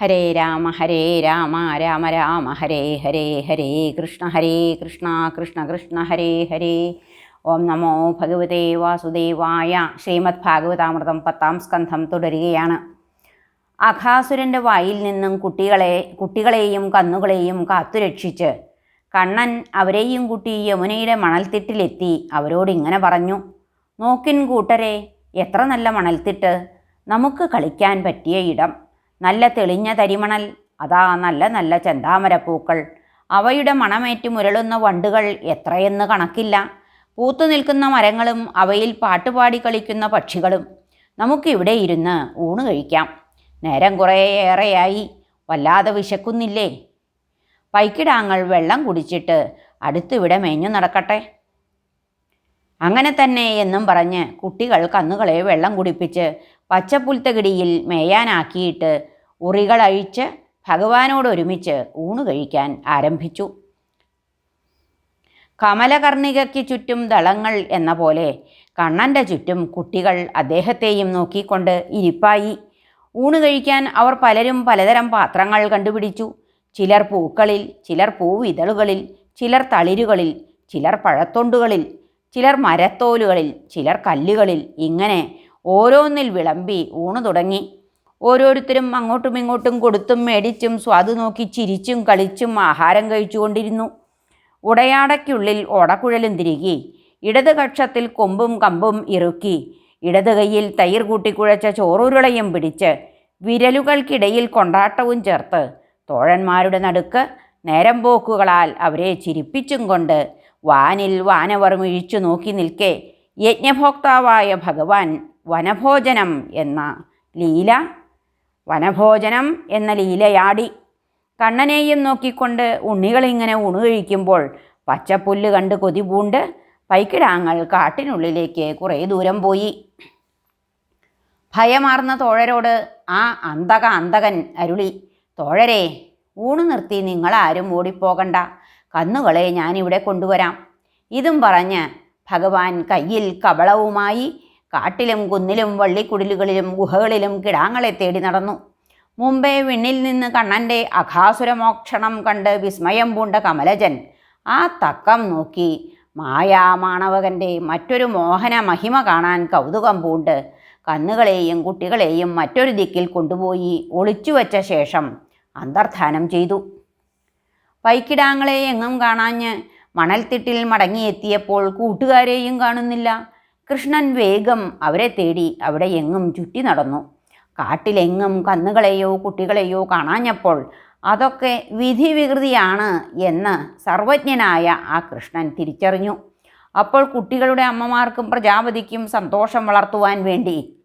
ഹരേ രാമ ഹരേ രാമ രാമ രാമ ഹരേ ഹരേ ഹരേ കൃഷ്ണ ഹരേ കൃഷ്ണ കൃഷ്ണ കൃഷ്ണ ഹരേ ഹരേ. ഓം നമോ ഭഗവതേ വാസുദേവായ. ശ്രീമദ് ഭാഗവതാമൃതം പത്താം സ്കന്ധം തുടരുകയാണ്. അഖാസുരന്റെ വായിൽ നിന്നും കുട്ടികളെ കുട്ടികളെയും കന്നുകളെയും കാത്തുരക്ഷിച്ച് കണ്ണൻ അവരെയും കൂട്ടി യമുനയുടെ മണൽത്തിട്ടിലെത്തി. അവരോട് ഇങ്ങനെ പറഞ്ഞു നോക്കിൻ കൂട്ടരെ എത്ര നല്ല മണൽത്തിട്ട് നമുക്ക് കളിക്കാൻ പറ്റിയ ഇടം. നല്ല തെളിഞ്ഞ തരിമണൽ അതാ നല്ല നല്ല ചെന്താമരപ്പൂക്കൾ. അവയുടെ മണമേറ്റ് മുരളുന്ന വണ്ടുകൾ എത്രയെന്ന് കണക്കില്ല. പൂത്തു നിൽക്കുന്ന മരങ്ങളും അവയിൽ പാട്ടുപാടി കളിക്കുന്ന പക്ഷികളും. നമുക്കിവിടെ ഇരുന്ന് ഊണ് കഴിക്കാം. നേരം കുറേയേറെയായി വല്ലാതെ വിശക്കുന്നില്ലേ? പൈക്കിടാങ്ങൾ വെള്ളം കുടിച്ചിട്ട് അടുത്തിവിടെ മേഞ്ഞു നടക്കട്ടെ. അങ്ങനെ തന്നെ എന്നും പറഞ്ഞ് കുട്ടികൾ കന്നുകളെ വെള്ളം കുടിപ്പിച്ച് പച്ചപ്പുൽത്തകിടിയിൽ മേയാനാക്കിയിട്ട് ഉറികളഴിച്ച് ഭഗവാനോടൊരുമിച്ച് ഊണ് കഴിക്കാൻ ആരംഭിച്ചു. കമലകർണികയ്ക്ക് ചുറ്റും ദളങ്ങൾ എന്ന പോലെ കണ്ണന്റെ ചുറ്റും കുട്ടികൾ അദ്ദേഹത്തെയും നോക്കിക്കൊണ്ട് ഇരിപ്പായി. ഊണ് കഴിക്കാൻ അവർ പലരും പലതരം പാത്രങ്ങൾ കണ്ടുപിടിച്ചു. ചിലർ പൂക്കളിൽ ചിലർ പൂവിതളുകളിൽ ചിലർ തളിരുകളിൽ ചിലർ പഴത്തൊണ്ടുകളിൽ ചിലർ മരത്തോലുകളിൽ ചിലർ കല്ലുകളിൽ ഇങ്ങനെ ഓരോന്നിൽ വിളമ്പി ഊണ് തുടങ്ങി. ഓരോരുത്തരും അങ്ങോട്ടും ഇങ്ങോട്ടും കൊടുത്തും മേടിച്ചും സ്വാദ് നോക്കി ചിരിച്ചും കളിച്ചും ആഹാരം കഴിച്ചുകൊണ്ടിരുന്നു. ഉടയാടയ്ക്കുള്ളിൽ ഓടക്കുഴലും തിരികെ ഇടത് കക്ഷത്തിൽ കൊമ്പും കമ്പും ഇറുക്കി. ഇടത് കൈയിൽ തൈർ കൂട്ടിക്കുഴച്ച ചോറുരുളയും പിടിച്ച് വിരലുകൾക്കിടയിൽ കൊണ്ടാട്ടവും ചേർത്ത് തോഴന്മാരുടെ നടുക്ക് നേരം പോക്കുകളാൽ അവരെ ചിരിപ്പിച്ചും കൊണ്ട് വാനിൽ വാനവർ മിഴിച്ചു നോക്കി നിൽക്കെ യജ്ഞഭോക്താവായ ഭഗവാൻ വനഭോജനം എന്ന ലീല വനഭോജനം എന്ന ലീലയാടി. കണ്ണനെയും നോക്കിക്കൊണ്ട് ഉണ്ണികളിങ്ങനെ ഉണു കഴിക്കുമ്പോൾ പച്ചപ്പുല്ല് കണ്ട് കൊതിപൂണ്ട് പൈക്കിടാങ്ങൾ കാട്ടിനുള്ളിലേക്ക് കുറേ ദൂരം പോയി. ഭയമാർന്ന തോഴരോട് ആ അന്തക അന്തകൻ അരുളി തോഴരെ ഊണ് നിർത്തി നിങ്ങളാരും ഓടിപ്പോകണ്ട. കന്നുകളെ ഞാനിവിടെ കൊണ്ടുവരാം. ഇതും പറഞ്ഞ് ഭഗവാൻ കയ്യിൽ കബളവുമായി കാട്ടിലും കുന്നിലും വള്ളിക്കുടിലുകളിലും ഗുഹകളിലും കിടാങ്ങളെ തേടി നടന്നു. മുമ്പേ വിണ്ണിൽ നിന്ന് കണ്ണന്റെ അഘാസുരമോക്ഷണം കണ്ട് വിസ്മയം പൂണ്ട കമലജൻ ആ തക്കം നോക്കി മായാമാണവകന്റെ മറ്റൊരു മോഹന മഹിമ കാണാൻ കൗതുകം പൂണ്ട്. കന്നുകളെയും കുട്ടികളെയും മറ്റൊരു ദിക്കിൽ കൊണ്ടുപോയി ഒളിച്ചു വച്ച ശേഷം അന്തർധാനം ചെയ്തു. പൈക്കിടാങ്ങളെ എങ്ങും കാണാഞ്ഞ് മണൽത്തിട്ടിൽ മടങ്ങിയെത്തിയപ്പോൾ കൂട്ടുകാരെയും കാണുന്നില്ല. കൃഷ്ണൻ വേഗം അവരെ തേടി അവിടെ എങ്ങും ചുറ്റി നടന്നു. കാട്ടിലെങ്ങും കന്നുകളെയോ കുട്ടികളെയോ കാണാഞ്ഞപ്പോൾ അതൊക്കെ വിധിവികൃതിയാണ് എന്ന് സർവജ്ഞനായ ആ കൃഷ്ണൻ തിരിച്ചറിഞ്ഞു. അപ്പോൾ കുട്ടികളുടെ അമ്മമാർക്കും പ്രജാപതിക്കും സന്തോഷം വളർത്തുവാൻ വേണ്ടി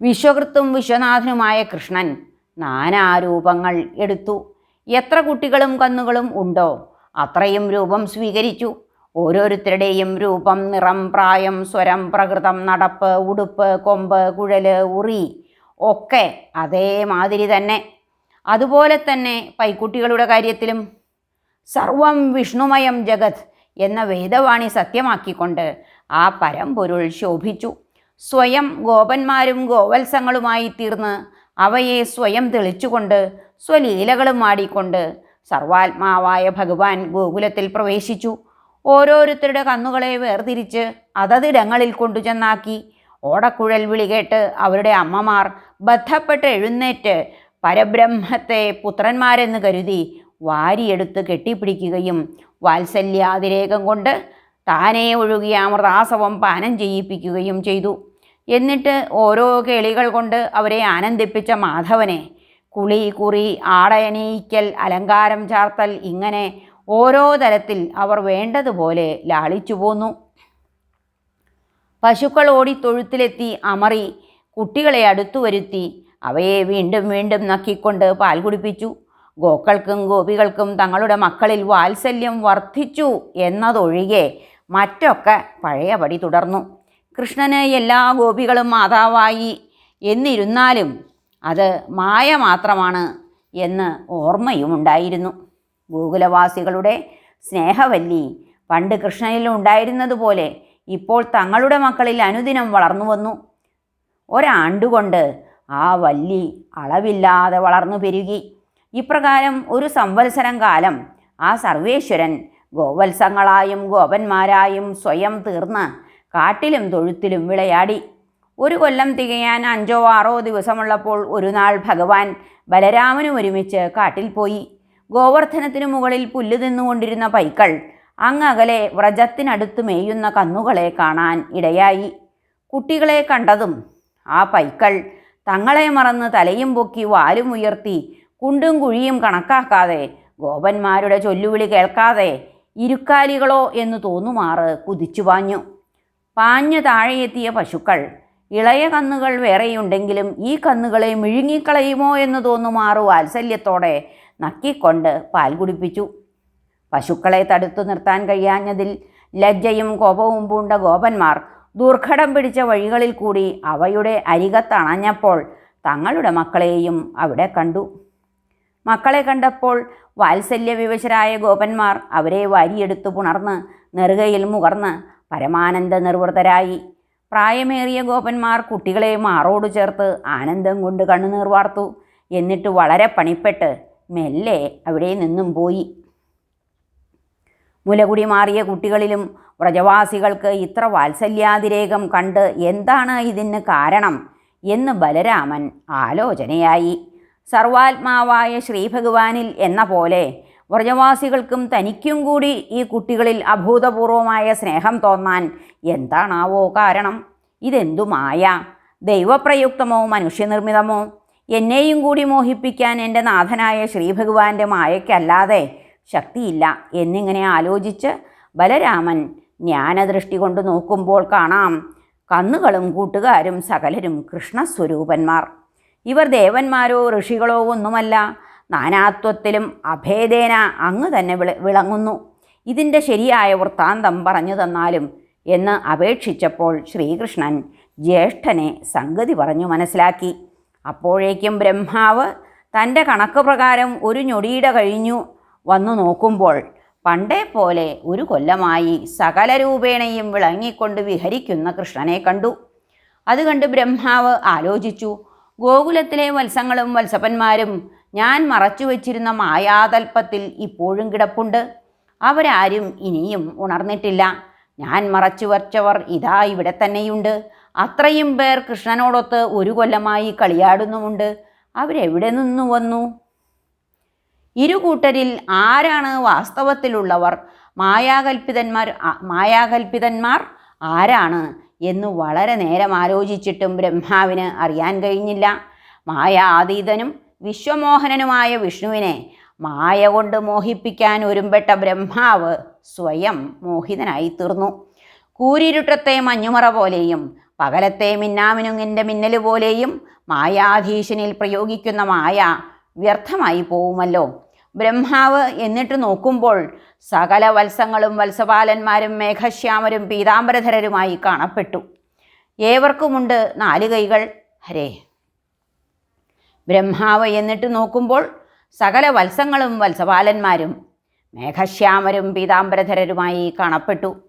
വിശ്വകൃത്തും വിശ്വനാഥനുമായ കൃഷ്ണൻ നാനാരൂപങ്ങൾ എടുത്തു. എത്ര കുട്ടികളും കന്നുകളും ഉണ്ടോ? അത്രയും രൂപം സ്വീകരിച്ചു. ഓരോരുത്തരുടെയും രൂപം നിറം പ്രായം സ്വരം പ്രകൃതം നടപ്പ് ഉടുപ്പ് കൊമ്പ് കുഴൽ ഉറി ഒക്കെ അതേമാതിരി തന്നെ. അതുപോലെ തന്നെ പൈക്കുട്ടികളുടെ കാര്യത്തിലും സർവം വിഷ്ണുമയം ജഗത് എന്ന വേദവാണി സത്യമാക്കിക്കൊണ്ട് ആ പരമ്പൊരുൾ ശോഭിച്ചു. സ്വയം ഗോപന്മാരും ഗോവത്സങ്ങളുമായി തീർന്ന് അവയെ സ്വയം തെളിച്ചുകൊണ്ട് സ്വലീലകളും ആടിക്കൊണ്ട് സർവാത്മാവായ ഭഗവാൻ ഗോകുലത്തിൽ പ്രവേശിച്ചു. ഓരോരുത്തരുടെ കന്നുകളെ വേർതിരിച്ച് അതതിടങ്ങളിൽ കൊണ്ടുചെന്നാക്കി ഓടക്കുഴൽ വിളി കേട്ട് അവരുടെ അമ്മമാർ ബദ്ധപ്പെട്ട് എഴുന്നേറ്റ് പരബ്രഹ്മത്തെ പുത്രന്മാരെന്ന് കരുതി വാരിയെടുത്ത് കെട്ടിപ്പിടിക്കുകയും വാത്സല്യാതിരേകം കൊണ്ട് താനേ ഒഴുകിയ അമൃതാസവം പാനം ചെയ്യിപ്പിക്കുകയും ചെയ്തു. എന്നിട്ട് ഓരോ കേളികൾ കൊണ്ട് അവരെ ആനന്ദിപ്പിച്ച മാധവനെ. കുളി കുറി ആടയണീക്കൽ അലങ്കാരം ചാർത്തൽ ഇങ്ങനെ ഓരോ തരത്തിൽ അവർ വേണ്ടതുപോലെ ലാളിച്ചു പോന്നു. പശുക്കൾ ഓടി തൊഴുത്തിലെത്തി അമറി കുട്ടികളെ അടുത്തു വരുത്തി അവയെ വീണ്ടും വീണ്ടും നക്കിക്കൊണ്ട് പാൽ കുടിപ്പിച്ചു. ഗോക്കൾക്കും ഗോപികൾക്കും തങ്ങളുടെ മക്കളിൽ വാത്സല്യം വർദ്ധിച്ചു എന്നതൊഴികെ മറ്റൊക്കെ പഴയപടി തുടർന്നു. കൃഷ്ണന് എല്ലാ ഗോപികളും മാതാവായി. എന്നിരുന്നാലും അത് മായ മാത്രമാണ് എന്ന് ഓർമ്മയുമുണ്ടായിരുന്നു. ഗോകുലവാസികളുടെ സ്നേഹവല്ലി. പണ്ട് കൃഷ്ണനിൽ ഉണ്ടായിരുന്നതുപോലെ ഇപ്പോൾ തങ്ങളുടെ മക്കളിൽ അനുദിനം വളർന്നു വന്നു. ഒരാണ്ടുകൊണ്ട് ആ വല്ലി അളവില്ലാതെ വളർന്നു പെരുകി. ഇപ്രകാരം ഒരു സംവത്സരം കാലം ആ സർവേശ്വരൻ ഗോവത്സങ്ങളായും ഗോപന്മാരായും സ്വയം തീർന്ന് കാട്ടിലും തൊഴുത്തിലും വിളയാടി. ഒരു കൊല്ലം തികയാൻ അഞ്ചോ ആറോ ദിവസമുള്ളപ്പോൾ ഒരു നാൾ ഭഗവാൻ ബലരാമനും ഒരുമിച്ച് കാട്ടിൽ പോയി. ഗോവർദ്ധനത്തിനു മുകളിൽ പുല്ല് തിന്നുകൊണ്ടിരുന്ന പൈക്കൾ അങ്ങകലെ വ്രജത്തിനടുത്ത് മേയുന്ന കന്നുകളെ കാണാൻ ഇടയായി. കുട്ടികളെ കണ്ടതും ആ പൈക്കൾ തങ്ങളെ മറന്ന് തലയും പൊക്കി വാലും ഉയർത്തി കുണ്ടും കുഴിയും കണക്കാക്കാതെ ഗോപന്മാരുടെ ചൊല്ലുവിളി കേൾക്കാതെ ഇരുക്കാലികളോ എന്ന് തോന്നുമാറ് കുതിച്ചു പാഞ്ഞു. പാഞ്ഞു താഴെയെത്തിയ പശുക്കൾ ഇളയ കന്നുകൾ വേറെയുണ്ടെങ്കിലും ഈ കന്നുകളെ മിഴുങ്ങിക്കളയുമോ എന്ന് തോന്നുമാറു വാത്സല്യത്തോടെ നക്കിക്കൊണ്ട് പാൽ കുടിപ്പിച്ചു. പശുക്കളെ തടുത്തു നിർത്താൻ കഴിയാഞ്ഞതിൽ ലജ്ജയും കോപവും പൂണ്ട ഗോപന്മാർ ദുർഘടം പിടിച്ച വഴികളിൽ കൂടി അവയുടെ അരികത്തണഞ്ഞപ്പോൾ തങ്ങളുടെ മക്കളെയും അവിടെ കണ്ടു. മക്കളെ കണ്ടപ്പോൾ വാത്സല്യവിവശരായ ഗോപന്മാർ അവരെ വാരിയെടുത്തു പുണർന്ന് നെറുകയിൽ മുകർന്ന് പരമാനന്ദ നിർവൃതരായി. പ്രായമേറിയ ഗോപന്മാർ കുട്ടികളെ മാറോട് ചേർത്ത് ആനന്ദം കൊണ്ട് കണ്ണുനീർ വാർത്തു. എന്നിട്ട് വളരെ പണിപ്പെട്ട് മെല്ലെ അവിടെ നിന്നും പോയി. മുലകുടി മാറിയ കുട്ടികളിലും വ്രജവാസികൾക്ക് ഇത്ര വാത്സല്യാതിരേകം കണ്ട് എന്താണ് ഇതിന് കാരണം എന്ന് ബലരാമൻ ആലോചനയായി. സർവാത്മാവായ ശ്രീഭഗവാനിൽ എന്ന പോലെ വ്രജവാസികൾക്കും തനിക്കും കൂടി ഈ കുട്ടികളിൽ അഭൂതപൂർവമായ സ്നേഹം തോന്നാൻ എന്താണാവോ കാരണം? ഇതെന്തു മായ ദൈവപ്രയുക്തമോ മനുഷ്യനിർമ്മിതമോ? എന്നെയും കൂടി മോഹിപ്പിക്കാൻ എന്റെ നാഥനായ ശ്രീഭഗവാന്റെ മായയ്ക്കല്ലാതെ ശക്തിയില്ല എന്നിങ്ങനെ ആലോചിച്ച് ബലരാമൻ ജ്ഞാനദൃഷ്ടി കൊണ്ട് നോക്കുമ്പോൾ കാണാം കന്നുകളും കൂട്ടുകാരും സകലരും കൃഷ്ണസ്വരൂപന്മാർ. ഇവർ ദേവന്മാരോ ഋഷികളോ ഒന്നുമല്ല നാനാത്വത്തിലും അഭേദേന അങ്ങ് തന്നെ വിള വിളങ്ങുന്നു. ഇതിന്റെ ശരിയായ വൃത്താന്തം പറഞ്ഞു തന്നാലും എന്ന് അപേക്ഷിച്ചപ്പോൾ ശ്രീകൃഷ്ണൻ ജ്യേഷ്ഠനെ സംഗതി പറഞ്ഞു മനസ്സിലാക്കി. അപ്പോഴേക്കും ബ്രഹ്മാവ് തന്റെ കണക്ക് പ്രകാരം ഒരു ഞൊടിയിട കഴിഞ്ഞു വന്നു നോക്കുമ്പോൾ പണ്ടേ പോലെ ഒരു കൊല്ലമായി സകല രൂപേണയും വിളങ്ങിക്കൊണ്ട് വിഹരിക്കുന്ന കൃഷ്ണനെ കണ്ടു. അത് ബ്രഹ്മാവ് ആലോചിച്ചു. ഗോകുലത്തിലെ വത്സങ്ങളും വത്സപ്പന്മാരും ഞാൻ മറച്ചു വച്ചിരുന്ന മായാതൽപ്പത്തിൽ ഇപ്പോഴും കിടപ്പുണ്ട്. അവരാരും ഇനിയും ഉണർന്നിട്ടില്ല. ഞാൻ മറച്ചു വച്ചവർ ഇതാ ഇവിടെ തന്നെയുണ്ട്. അത്രയും പേർ കൃഷ്ണനോടൊത്ത് ഒരു കൊല്ലമായി കളിയാടുന്നുമുണ്ട്. അവരെവിടെ നിന്നു വന്നു? ഇരു കൂട്ടരിൽ ആരാണ് വാസ്തവത്തിലുള്ളവർ? മായാകൽപിതന്മാർ മായാകൽപിതന്മാർ ആരാണ് എന്ന് വളരെ നേരം ആലോചിച്ചിട്ടും ബ്രഹ്മാവിന് അറിയാൻ കഴിഞ്ഞില്ല. മായാതീതനും വിശ്വമോഹനനുമായ വിഷ്ണുവിനെ മായ കൊണ്ട് മോഹിപ്പിക്കാൻ ഒരുമ്പെട്ട ബ്രഹ്മാവ് സ്വയം മോഹിതനായി തീർന്നു കൂരിരുട്ടത്തെ മഞ്ഞുമറ പോലെയും പകലത്തെ മിന്നാമിനുങ്ങിന്റെ മിന്നൽ പോലെയും മായാധീശനിൽ പ്രയോഗിക്കുന്ന മായ വ്യർത്ഥമായി പോവുമല്ലോ. ബ്രഹ്മാവ് എന്നിട്ട് നോക്കുമ്പോൾ സകല വത്സങ്ങളും വത്സപാലന്മാരും മേഘശ്യാമരും പീതാംബരധരരുമായി കാണപ്പെട്ടു. ഏവർക്കുമുണ്ട് നാല് കൈകൾ. ഹരേ. ബ്രഹ്മാവ് എന്നിട്ട് നോക്കുമ്പോൾ സകല വത്സങ്ങളും വത്സപാലന്മാരും മേഘശ്യാമരും പീതാംബരധരരുമായി കാണപ്പെട്ടു.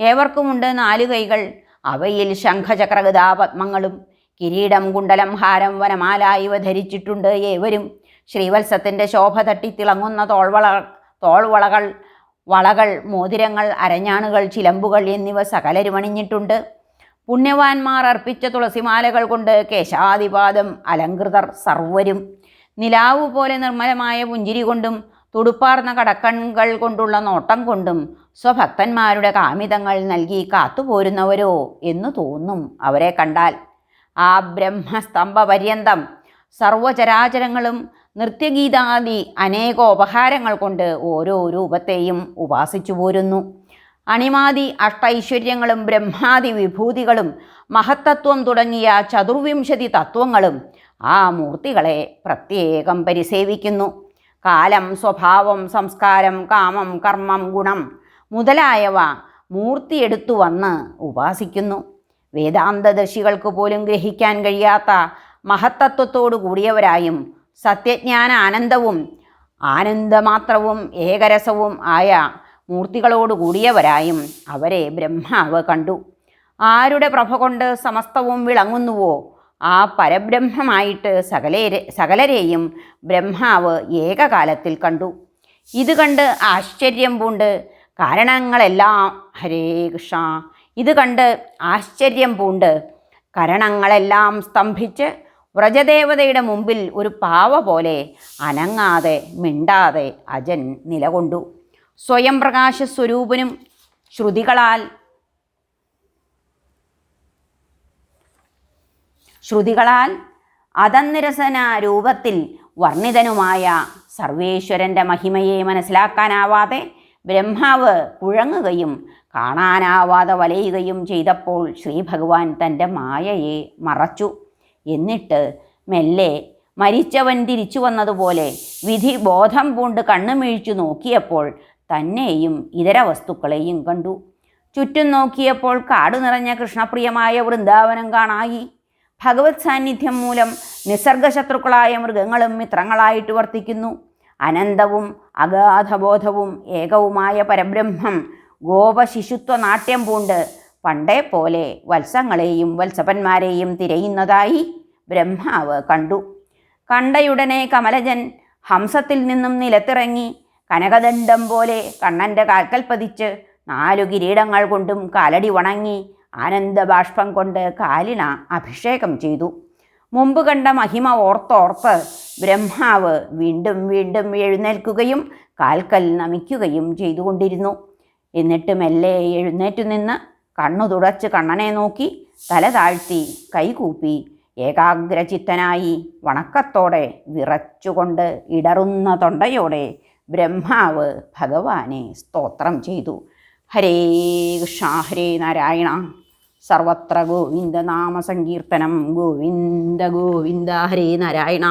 ഏവർക്കുമുണ്ട് നാല് കൈകൾ. അവയിൽ ശംഖചക്രഗതാപത്മങ്ങളും കിരീടം കുണ്ടലം ഹാരം വനമാല ഇവ ധരിച്ചിട്ടുണ്ട് ഏവരും. ശ്രീവത്സത്തിന്റെ ശോഭ തട്ടി തിളങ്ങുന്ന തോൾവള തോൾവളകൾ വളകൾ മോതിരങ്ങൾ അരഞ്ഞാണുകൾ ചിലമ്പുകൾ എന്നിവ സകലരും അണിഞ്ഞിട്ടുണ്ട്. പുണ്യവാന്മാർ അർപ്പിച്ച തുളസിമാലകൾ കൊണ്ട് കേശാദിപാദം അലങ്കൃതർ സർവരും. നിലാവ് പോലെ നിർമ്മലമായ പുഞ്ചിരി കൊണ്ടും തുടുപ്പാർന്ന കടക്കൺകൾ കൊണ്ടുള്ള നോട്ടം കൊണ്ടും സ്വഭക്തന്മാരുടെ കാമിതങ്ങൾ നൽകി കാത്തുപോരുന്നവരോ എന്നു തോന്നും. അവരെ കണ്ടാൽ ആ ബ്രഹ്മസ്തംഭപര്യന്തം സർവചരാചരങ്ങളും നൃത്യഗീതാദി അനേകോപഹാരങ്ങൾ കൊണ്ട് ഓരോ രൂപത്തെയും ഉപാസിച്ചു പോരുന്നു. അണിമാതി അഷ്ടൈശ്വര്യങ്ങളും ബ്രഹ്മാതി വിഭൂതികളും മഹത്തത്വം തുടങ്ങിയ ചതുർവിംശതി തത്വങ്ങളും ആ മൂർത്തികളെ പ്രത്യേകം പരിസേവിക്കുന്നു. കാലം സ്വഭാവം സംസ്കാരം കാമം കർമ്മം ഗുണം മുതലായവ മൂർത്തിയെടുത്തു വന്ന് ഉപാസിക്കുന്നു. വേദാന്തദർശികൾക്ക് പോലും ഗ്രഹിക്കാൻ കഴിയാത്ത മഹത്തത്വത്തോടു കൂടിയവരായും സത്യജ്ഞാന ആനന്ദവും ആനന്ദമാത്രവും ഏകരസവും ആയ മൂർത്തികളോട് കൂടിയവരായും അവരെ ബ്രഹ്മാവ് കണ്ടു. ആരുടെ പ്രഭ കൊണ്ട് സമസ്തവും വിളങ്ങുന്നുവോ ആ പരബ്രഹ്മമായിട്ട് സകലരെ സകലരെയും ബ്രഹ്മാവ് ഏകകാലത്തിൽ കണ്ടു. ഇത് കണ്ട് ആശ്ചര്യം പൂണ്ട് കാരണങ്ങളെല്ലാം ഹരേ കൃഷ്ണ. ഇത് കണ്ട് ആശ്ചര്യം പൂണ്ട്. കരണങ്ങളെല്ലാം സ്തംഭിച്ച് വ്രജദേവതയുടെ മുമ്പിൽ ഒരു പാവ പോലെ അനങ്ങാതെ മിണ്ടാതെ അജൻ നിലകൊണ്ടു. സ്വയം പ്രകാശ സ്വരൂപനും ശ്രുതികളാൽ ശ്രുതികളാൽ അതന്നിരസന രൂപത്തിൽ വർണിതനുമായ സർവേശ്വരന്റെ മഹിമയെ മനസ്സിലാക്കാനാവാതെ ബ്രഹ്മാവ് കുഴങ്ങുകയും കാണാനാവാതെ വലയുകയും ചെയ്തപ്പോൾ ശ്രീ ഭഗവാൻ തന്റെ മായയെ മറച്ചു. എന്നിട്ട് മെല്ലെ മരിച്ചവൻ തിരിച്ചു വന്നതുപോലെ വിധി ബോധം പൂണ്ട് കണ്ണുമിഴിച്ചു നോക്കിയപ്പോൾ തന്നെയും ഇതര വസ്തുക്കളെയും കണ്ടു. ചുറ്റും നോക്കിയപ്പോൾ കാട് നിറഞ്ഞ കൃഷ്ണപ്രിയമായ വൃന്ദാവനം കാണായി. ഭഗവത് സാന്നിധ്യം മൂലം നിസർഗശത്രുക്കളായ മൃഗങ്ങളും മിത്രങ്ങളായിട്ട് വർത്തിക്കുന്നു. അനന്തവും അഗാധബോധവും ഏകവുമായ പരബ്രഹ്മം ഗോപശിശുത്വ നാട്യം പൂണ്ട് പണ്ടേ പോലെ വത്സങ്ങളെയും വത്സപന്മാരെയും തിരയുന്നതായി ബ്രഹ്മാവ് കണ്ടു. കണ്ടയുടനെ കമലജൻ ഹംസത്തിൽ നിന്നും നിലത്തിറങ്ങി കനകദണ്ഡം പോലെ കണ്ണന്റെ കാൽക്കൽ പതിച്ച് നാലു കിരീടങ്ങൾ കൊണ്ടും കാലടി ഉണങ്ങി ആനന്ദബാഷ്പം കൊണ്ട് കാലിന അഭിഷേകം ചെയ്തു. മുമ്പ് കണ്ട മഹിമ ഓർത്തോർത്ത് ബ്രഹ്മാവ് വീണ്ടും വീണ്ടും എഴുന്നേൽക്കുകയും കാൽക്കൽ നമിക്കുകയും ചെയ്തുകൊണ്ടിരുന്നു. എന്നിട്ട് മെല്ലെ എഴുന്നേറ്റു നിന്ന് കണ്ണു തുടച്ച് കണ്ണനെ നോക്കി തല താഴ്ത്തി കൈകൂപ്പി ഏകാഗ്രചിത്തനായി വണക്കത്തോടെ വിറച്ചുകൊണ്ട് ഇടറുന്ന തൊണ്ടയോടെ ബ്രഹ്മാവ് ഭഗവാനെ സ്തോത്രം ചെയ്തു. ഹരേ കൃഷ്ണ ഹരേ നാരായണ. സർവത്ര ഗോവിന്ദ നാമ സങ്കീർത്തനം ഗോവിന്ദ ഗോവിന്ദ ഹരേ നാരായണ.